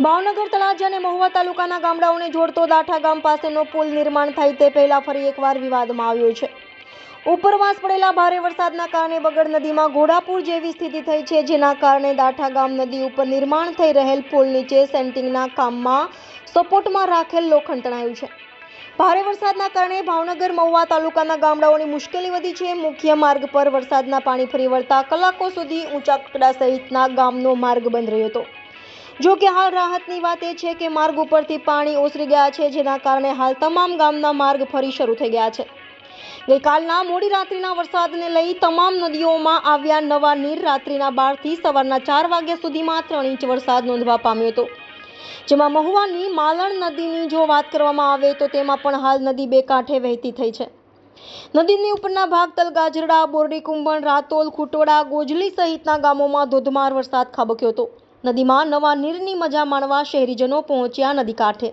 ભાવનગર તળાજા અને મહુવા તાલુકાના ગામડાઓને જોડતો દાઠા ગામ પાસેનો પુલ નિર્માણ થાય તે પહેલા ફરી એકવાર વિવાદમાં આવ્યો છે. ઉપરવાસ પડેલા ભારે વરસાદના કારણે બગડ નદીમાં ઘોડાપુર જેવી સ્થિતિ થઈ છે, જેના કારણે દાઠા ગામ નદી ઉપર નિર્માણ થઈ રહેલ પુલ નીચે સેન્ટિંગના કામમાં સપોર્ટમાં રાખેલ લોખંડ તણાયું છે. ભારે વરસાદના કારણે ભાવનગર, મહુવા તાલુકાના ગામડાઓની મુશ્કેલી વધી છે. મુખ્ય માર્ગ પર વરસાદના પાણી ફરી વળતા કલાકો સુધી ઊંચા કકડા સહિતના ગામનો માર્ગ બંધ રહ્યો હતો. જો કે હાલ રાહતની વાત એ છે કે માર્ગ ઉપરથી પાણી ઓસરી ગયા છે, જેના કારણે હાલ તમામ ગામના માર્ગ ફરી શરૂ થઈ ગયા છે. ગઈકાલના મોડી રાત્રિના વરસાદને લઈ તમામ નદીઓમાં આવ્યા નવા નીર રાત્રિના બારથી સવારના ચાર વાગ્યા સુધીમાં ત્રણ ઇંચ વરસાદ નોંધવા પામ્યો હતો. જેમાં મહુવાની માલણ નદીની જો વાત કરવામાં આવે તો તેમાં પણ હાલ નદી બે કાંઠે વહેતી થઈ છે. નદીની ઉપરના ભાગ તલ ગાજરડા બોરડી કુંભણ રાતોલ ખુટોડા ગોજલી સહિતના ગામોમાં ધોધમાર વરસાદ ખાબક્યો હતો. નદીમાં નવા નીરની મજા માણવા શહેરીજનો પહોંચ્યા નદી કાંઠે